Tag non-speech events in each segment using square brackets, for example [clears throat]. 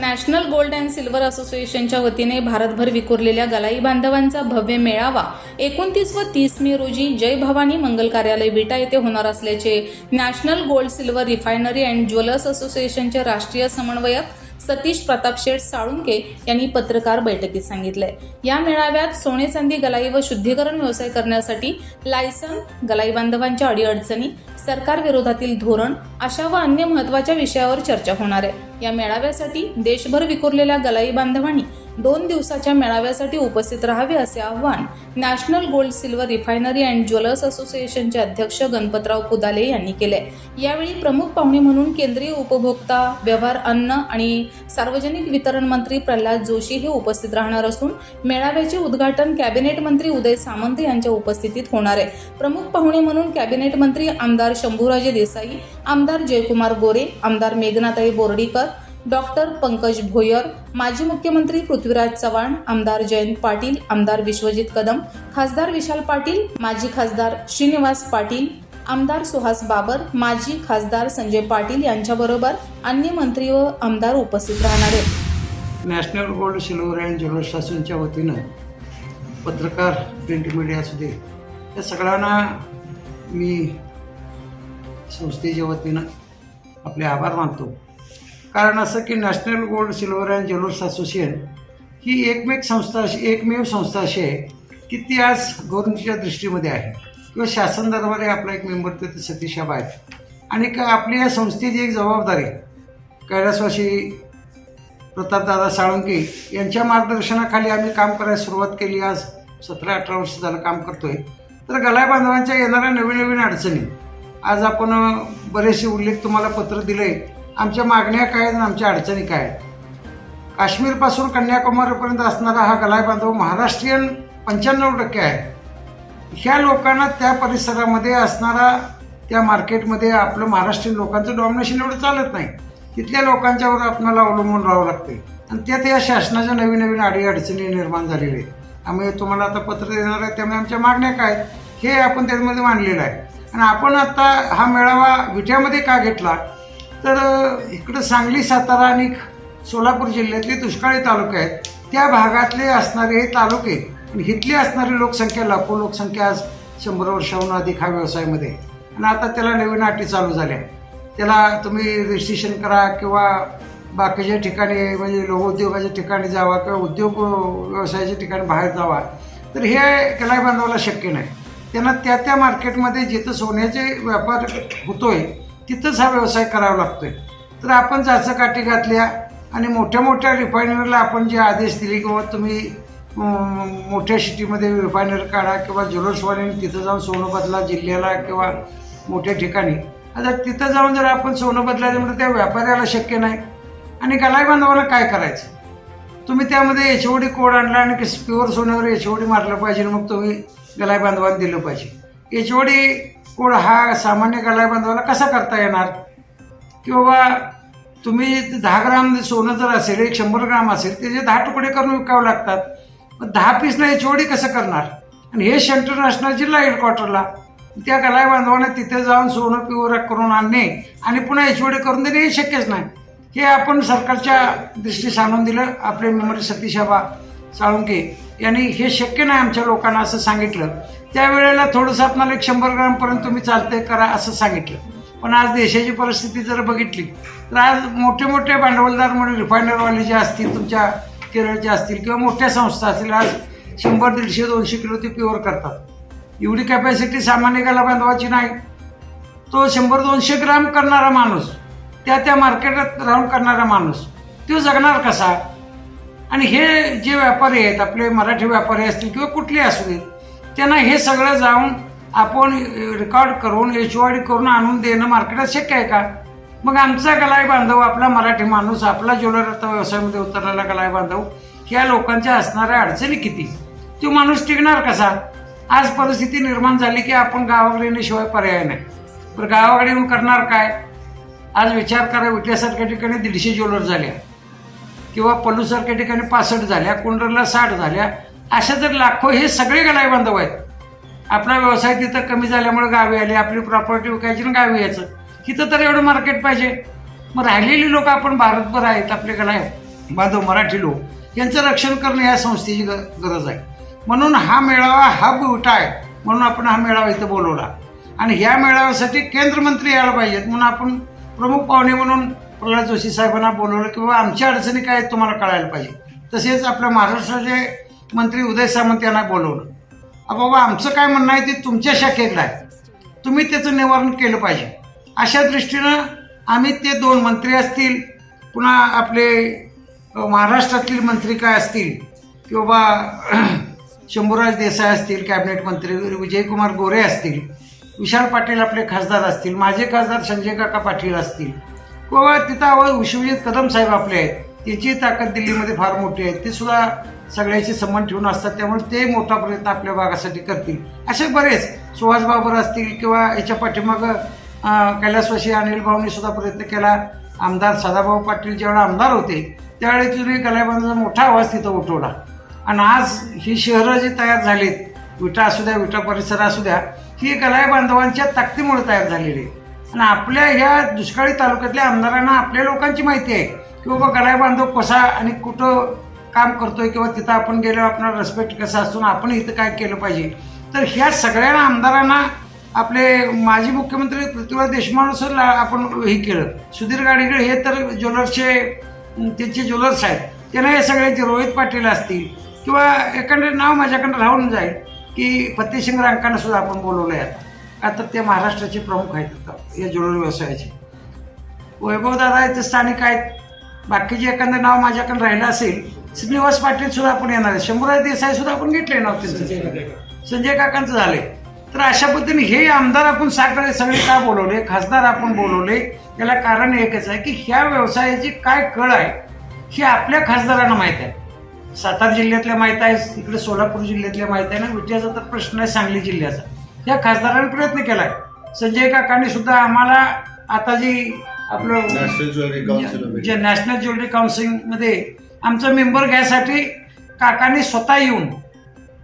national gold and silver असोसिएशनच्या वतीने भारतभर विखुरलेल्या गलाई बांधवांचा भव्य मेळावा एकोणतीस व तीस मे रोजी जय भवानी मंगल कार्यालय विटा येथे होणार असल्याचे national gold silver refinery and jewellers असोसिएशनचे राष्ट्रीय समन्वयक सतीश प्रताप शेठ साळुंके यांनी पत्रकार बैठकीत सांगितले. या मेळाव्यात सोने चांदी गलाई व शुद्धीकरण व्यवसाय करण्यासाठी लायसन गलाई बांधवांच्या अडीअडचणी सरकार विरोधातील धोरण अशा व अन्य महत्त्वाच्या विषयावर चर्चा होणार आहे. या मेळाव्यासाठी देशभर विखुरलेल्या गलाई बांधवांनी दोन दिवसाच्या मेळाव्यासाठी उपस्थित राहावे असे आवाहन national gold silver refinery and jewellers असोसिएशनचे अध्यक्ष गणपतराव कुदाले यांनी केले. यावेळी प्रमुख पाहुणे म्हणून केंद्रीय उपभोक्ता व्यवहार अन्न आणि सार्वजनिक वितरण मंत्री प्रल्हाद जोशी हे उपस्थित राहणार असून मेळाव्याचे उद्घाटन कॅबिनेट मंत्री उदय सामंत यांच्या उपस्थितीत होणार आहे. प्रमुख पाहुणे म्हणून कॅबिनेट मंत्री आमदार शंभूराजे देसाई आमदार जयकुमार गोरे आमदार मेघनाताई बोर्डीकर डॉक्टर पंकज भोयर माजी मुख्यमंत्री पृथ्वीराज चव्हाण आमदार जयंत पाटील आमदार विश्वजित कदम खासदार विशाल पाटील माजी खासदार श्रीनिवास पाटील आमदार सुहास बाबर माजी खासदार संजय पाटील यांच्याबरोबर अन्य मंत्री व आमदार उपस्थित राहणार आहेत. National gold silver and general शासनच्या वतीनं पत्रकार प्रिंट मीडिया असू दे या सगळ्यांना मी संस्थेच्या वतीनं आपले आभार मानतो. कारण असं की national gold silver and jewellers association ही एकमेक संस्था अशी एकमेव संस्था अशी आहे की ती आज गव्हर्नमेंटच्या दृष्टीमध्ये आहे. किंवा शासन दरबारे आपला एक मेंबर ते सतीश आहे आहेत. आणि का आपली या संस्थेची एक जबाबदारी कैलासवासी प्रतापदादा साळुंके यांच्या मार्गदर्शनाखाली आम्ही काम करायला सुरुवात केली. आज सतरा अठरा वर्ष झालं काम करतोय. तर गलाय बांधवांच्या येणाऱ्या नवीन नवीन अडचणी. आज आपण बरेचसे उल्लेख तुम्हाला पत्र दिले आमच्या मागण्या काय आहेत आणि आमच्या अडचणी काय आहेत? काश्मीरपासून कन्याकुमारीपर्यंत असणारा हा गलाय बांधव महाराष्ट्रीयन पंच्याण्णव टक्के आहे. ह्या लोकांना त्या परिसरामध्ये असणारा त्या मार्केटमध्ये आपलं महाराष्ट्रीयन लोकांचं डॉमिनेशन एवढं चालत नाही. तिथल्या लोकांच्यावर आपल्याला अवलंबून राहावं लागते आणि त्यात या शासनाच्या नवीन नवीन अडी अडचणी निर्माण झालेल्या आहेत. आम्ही तुम्हाला आता पत्र देणार आहे त्यामुळे आमच्या मागण्या काय आहेत, हे आपण त्यामध्ये मांडलेलं आहे. आणि आपण आता हा मेळावा विट्यामध्ये का घेतला? तर इकडं सांगली सातारा आणि सोलापूर जिल्ह्यातले दुष्काळी तालुके आहेत. त्या भागातले असणारे हे तालुके आणि इथली असणारी लोकसंख्या लाखो लोकसंख्या आज शंभर वर्षाहून अधिक हा व्यवसायामध्ये आणि आता त्याला नवीन अटी चालू झाल्या त्याला तुम्ही रजिस्ट्रेशन करा किंवा बाकीच्या ठिकाणी म्हणजे लोकोद्योगाच्या ठिकाणी जावा किंवा उद्योग व्यवसायाच्या ठिकाणी बाहेर जावा तर हे त्याला बांधवायला शक्य नाही. त्यांना त्या त्या मार्केटमध्ये जिथं सोन्याचे व्यापार होतोय तिथंच हा व्यवसाय करावा लागतोय. तर आपण जाचं काठी घातल्या आणि मोठ्या मोठ्या रिफायनरीला आपण जे आदेश दिले किंवा तुम्ही मोठ्या सिटीमध्ये रिफायनरी काढा किंवा ज्वेलर्सवाल्याने तिथं जाऊन सोनं बदला जिल्ह्याला किंवा मोठ्या ठिकाणी आता तिथं जाऊन जर आपण सोनं बदलायचं म्हणजे त्या व्यापाऱ्याला शक्य नाही. आणि गलाई बांधवाला काय करायचं? तुम्ही त्यामध्ये एच ओ डी कोड आणला आणि प्युअर सोन्यावर एच ओ डी मारलं पाहिजे मग तुम्ही गलाई बांधवाला दिलं पाहिजे. एच ओ डी कोड हा सामान्य गलाई बांधवाला कसा करता येणार? की बाबा तुम्ही दहा ग्राम सोनं जर असेल एक शंभर ग्राम असेल त्याचे दहा तुकडे करून विकावं लागतात मग दहा पीसला एच ओ डी कसं करणार? आणि हे सेंटर नसणार जिल्हा हेडक्वार्टरला त्या गलाई बांधवाने तिथे जाऊन सोनं पिवर करून आणणे आणि पुन्हा एच ओ डी करून देणे हे शक्यच नाही. हे आपण सरकारच्या दृष्टीस आणून दिलं. आपले मेमरी सतीशाबा साळुंके यांनी हे शक्य नाही आमच्या लोकांना असं सांगितलं. त्यावेळेला थोडंसं आपणाला एक शंभर ग्रामपर्यंत तुम्ही चालतंय करा असं सांगितलं. पण आज देशाची परिस्थिती जर बघितली तर आज मोठे मोठे भांडवलदार म्हणून रिफायनरवाले जे असतील तुमच्या केरळचे असतील किंवा मोठ्या संस्था असतील आज शंभर दीडशे दोनशे किलो ते प्युअर करतात. एवढी कॅपॅसिटी सामान्य गाला बांधवाची नाही. तो शंभर दोनशे ग्राम करणारा माणूस त्या त्या मार्केटात राहून करणारा माणूस तो जगणार कसा? आणि हे जे व्यापारी आहेत आपले मराठी व्यापारी असतील किंवा कुठले असू देत त्यांना हे सगळं जाऊन आपण रेकॉर्ड करून एच ओ डी करून आणून देणं मार्केटात शक्य आहे का? मग आमचा गलाई बांधव आपला मराठी माणूस आपला ज्वेलर व्यवसायामध्ये उतरलेला गलाय बांधव या लोकांच्या असणाऱ्या अडचणी किती? तो माणूस टिकणार कसा? आज परिस्थिती निर्माण झाली की आपण गावाकडे येण्याशिवाय पर्याय नाही. पण गावाकडे येऊन करणार काय? आज विचार करा विट्यासारख्या ठिकाणी दीडशे ज्वेलर झाल्या किंवा पल्लूसारख्या ठिकाणी पासष्ट झाल्या कुंडरला साठ झाल्या अशा जर लाखो हे सगळे गलाई बांधव आहेत. आपला व्यवसाय तिथं कमी झाल्यामुळे गावी आले आपली प्रॉपर्टी विकायची आणि गावी यायचं. तिथं तर एवढं मार्केट पाहिजे. मग राहिलेली लोक आपण भारतभर आहेत आपले गलाई बांधव मराठी लोक. यांचं रक्षण करणं या संस्थेची ग गरज आहे. म्हणून हा मेळावा हा बुटा आहे. म्हणून आपण हा मेळावा इथं बोलवला. आणि ह्या मेळाव्यासाठी केंद्रमंत्री यायला पाहिजेत. म्हणून आपण प्रमुख पाहुणे म्हणून प्रल्हाद जोशी साहेबांना बोलवलं की बाबा आमच्या अडचणी काय आहेत तुम्हाला कळायला पाहिजे. तसेच आपल्या महाराष्ट्राचे मंत्री उदय सामंत यांना बोलवलं. अ बाबा आमचं काय म्हणणं आहे ते तुमच्या शाखेतलं आहे. तुम्ही त्याचं निवारण केलं पाहिजे. अशा दृष्टीनं आम्ही ते दोन मंत्री असतील पुन्हा आपले महाराष्ट्रातील मंत्री काय असतील किंवा [clears throat] शंभूराज देसाई असतील कॅबिनेट मंत्री विजयकुमार गोरे असतील विशाल पाटील आपले खासदार असतील माझे खासदार संजय काका पाटील असतील किंवा तिथं अवय विश्वजित कदम साहेब आपले आहेत त्याची ताकद दिल्लीमध्ये फार मोठी आहे ते सुद्धा सगळ्याशी संबंध ठेवून असतात त्यामुळे ते मोठा प्रयत्न आपल्या भागासाठी करतील. असे बरेच सुहास बाबर असतील किंवा याच्या पाठीमागं अं, कैलासवासी अनिल भाऊंनी सुद्धा प्रयत्न केला. आमदार सदाभाऊ पाटील ज्यावेळेला आमदार होते त्यावेळी तुम्ही गलायबांचा मोठा आवाज तिथं उठवला. आणि आज ही शहरं जी तयार झालीत विटा असू द्या विटा परिसर असू द्या ही गलाय बांधवांच्या ताकदीमुळे तयार झालेली आहे. आणि आपल्या ह्या दुष्काळी तालुक्यातल्या आमदारांना आपल्या लोकांची माहिती आहे की बाबा गलाय बांधव कसा आणि कुठं काम करतोय किंवा तिथं आपण गेल्यावर आपला रेस्पेक्ट कसा असतो आपण इथं काय केलं पाहिजे. तर ह्या सगळ्या आमदारांना आपले माजी मुख्यमंत्री पृथ्वीराज देशमुख आपण हे केलं. सुधीर गाडीकडे हे तर ज्वेलर्सचे त्यांचे ज्वेलर्स आहेत. त्यांना हे सगळ्यांचे रोहित पाटील असतील किंवा एखादं नाव माझ्याकडं राहून जाईल की फतेसिंग रांकांना सुद्धा आपण बोलवलं आहे आता. आता ते महाराष्ट्राचे प्रमुख आहेत आता या ज्वेलरी व्यवसायाचे. वैभवदादा इथे स्थानिक आहेत. बाकीचे एखादं नाव माझ्याकडे राहिलं असेल श्रीनिवास पाटील सुद्धा आपण येणार आहे शंभूराज देसाई सुद्धा आपण घेतले नाव त्यांचं संजय काकांचं झाले तर अशा पद्धतीने हे आमदार आपण साकडे सगळे का बोलवले? खासदार आपण बोलवले. याला कारण एकच आहे की ह्या व्यवसायाची काय कळ आहे ही आपल्या खासदारांना माहीत आहे. सातारा जिल्ह्यातल्या माहीत आहे इकडे सोलापूर जिल्ह्यातल्या माहीत आहे ना? विट्याचा तर प्रश्न आहे सांगली जिल्ह्याचा. या खासदारांनी प्रयत्न केलाय. संजय काकांनी सुद्धा आम्हाला आता जी आपलं नॅशनल ज्वेलरी काउन्सिल जे नॅशनल ज्वेलरी काउन्सिलमध्ये आमचं मेंबर घ्यायसाठी काकांनी स्वतः येऊन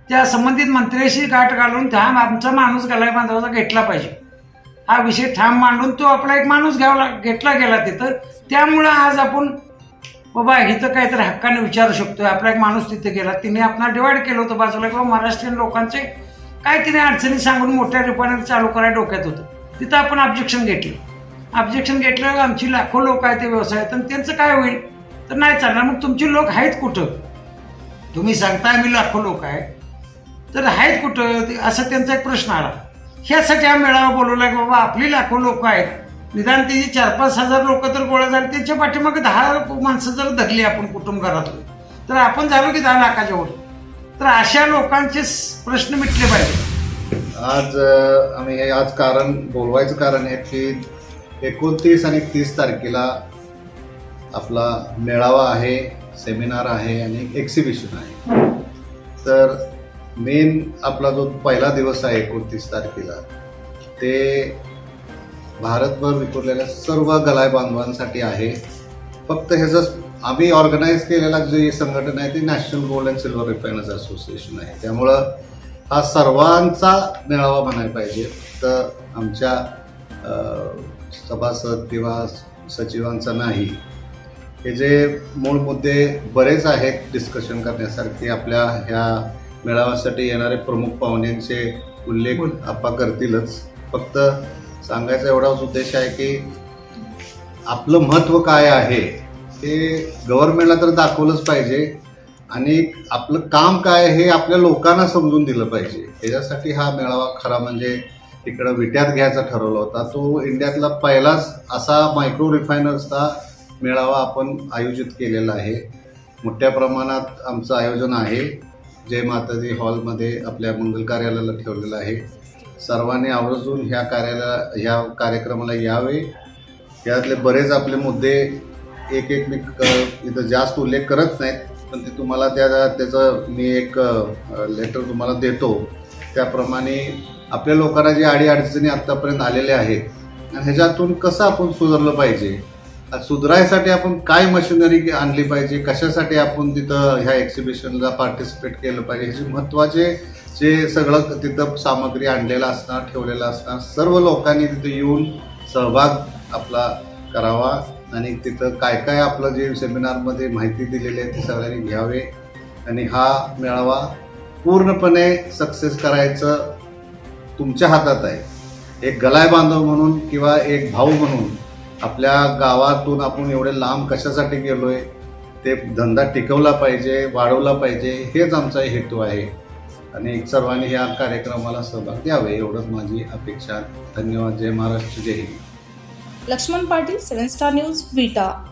त्या संबंधित मंत्र्याशी गाठ घालून ठाम आमचा माणूस गलाय बांधवाचा घेतला पाहिजे. हा विषय ठाम मांडून तो आपला एक माणूस घ्यावा घेतला गेला तिथं. त्यामुळं आज आपण बाबा इथं काहीतरी हक्काने विचारू शकतोय. आपला एक माणूस तिथे गेला. तिने आपण डिवाइड केलं होतं बाजूला किंवा महाराष्ट्रीयन लोकांचे काय तिने अडचणी सांगून मोठ्या रुपाने चालू करायला डोक्यात होतं. तिथं आपण ऑब्जेक्शन घेतलं. ऑब्जेक्शन घेतल्यावर आमची लाखो लोक आहेत ते व्यवसायात आणि त्यांचं काय होईल? तर नाही चालणार. मग तुमचे लोक आहेत कुठं? तुम्ही सांगताय आम्ही लाखो लोक आहे. तर आहेत कुठं? ते- असा त्यांचा एक प्रश्न आला. ह्यासाठी हा मेळावा बोलवला की बाबा आपली लाखो लोक आहेत. निदान त्याची चार पाच हजार लोक तर गोळा झाले. त्यांच्या पाठीमागे दहा माणसं जर धरली आपण कुटुंब घरातून तर आपण झालो की दहा लाखाच्या वर. तर अशा लोकांचे प्रश्न मिटले पाहिजे. आज आम्ही हे आज कारण बोलवायचं कारण आहे की एकोणतीस आणि तीस तारखेला आपला मेळावा आहे सेमिनार आहे आणि एक्झिबिशन आहे. तर मेन आपला जो पहिला दिवस आहे एकोणतीस तारखेला ते भारतभर विखुरलेल्या सर्व गलाय बांधवांसाठी आहे. फक्त ह्याचं आम्ही ऑर्गनाईज केलेला जे संघटना आहे ती national gold and silver refiners association आहे. त्यामुळं हा सर्वांचा मेळावा म्हणायला पाहिजे. तर आमच्या सभासद किंवा सचिवांचा नाही. हे जे मूळ मुद्दे बरेच आहेत डिस्कशन करण्यासारखे आपल्या ह्या मेळाव्यासाठी येणारे प्रमुख पाहुण्यांचे उल्लेख. आपा करतीलच. फक्त सांगायचा एवढाच उद्देश आहे की आपलं महत्त्व काय आहे ते गव्हर्नमेंटला तर दाखवलंच पाहिजे आणि आपलं काम काय हे आपल्या लोकांना समजून दिलं पाहिजे. त्याच्यासाठी हा मेळावा खरा म्हणजे तिकडं विट्यात घ्यायचा ठरवला होता. तो इंडियातला पहिलाच असा मायक्रो रिफायनर्सचा मेळावा आपण आयोजित केलेला आहे. मोठ्या प्रमाणात आमचं आयोजन आहे. जय माताजी हॉलमध्ये आपल्या मंगल कार्यालयाला ठेवलेलं आहे. सर्वांनी आवर्जून ह्या कार्याला ह्या कार्यक्रमाला यावे. यातले बरेच आपले मुद्दे एक एक मी इथं जास्त उल्लेख करत नाहीत पण ते तुम्हाला त्या त्याचं मी एक लेटर तुम्हाला देतो. त्याप्रमाणे आपल्या लोकांना जे अडीअडचणी आत्तापर्यंत आलेल्या आहेत आणि ह्याच्यातून कसं आपण सुधारलं पाहिजे? सुधारायसाठी आपण काय मशिनरी आणली पाहिजे? कशासाठी आपण तिथं ह्या एक्झिबिशनला पार्टिसिपेट केलं पाहिजे? ह्याचे महत्त्वाचे जे सगळं तिथं सामग्री आणलेलं असणार ठेवलेलं असणार सर्व लोकांनी तिथं येऊन सहभाग आपला करावा आणि तिथं काय काय आपलं जे सेमिनारमध्ये माहिती दिलेली आहे ती सगळ्यांनी घ्यावे आणि हा मेळावा पूर्णपणे सक्सेस करायचं तुमच्या हातात आहे. एक गलाय बांधव म्हणून किंवा एक भाऊ म्हणून आपल्या गावातून आपण एवढे लांब कशासाठी गेलो आहे ते धंदा टिकवला पाहिजे वाढवला पाहिजे हेच आमचा हेतू आहे. आणि सर्वांनी या कार्यक्रमाला सहभाग द्यावे एवढंच माझी अपेक्षा. धन्यवाद जय महाराष्ट्र जय Hind. Laxman Patil seven star news Vita.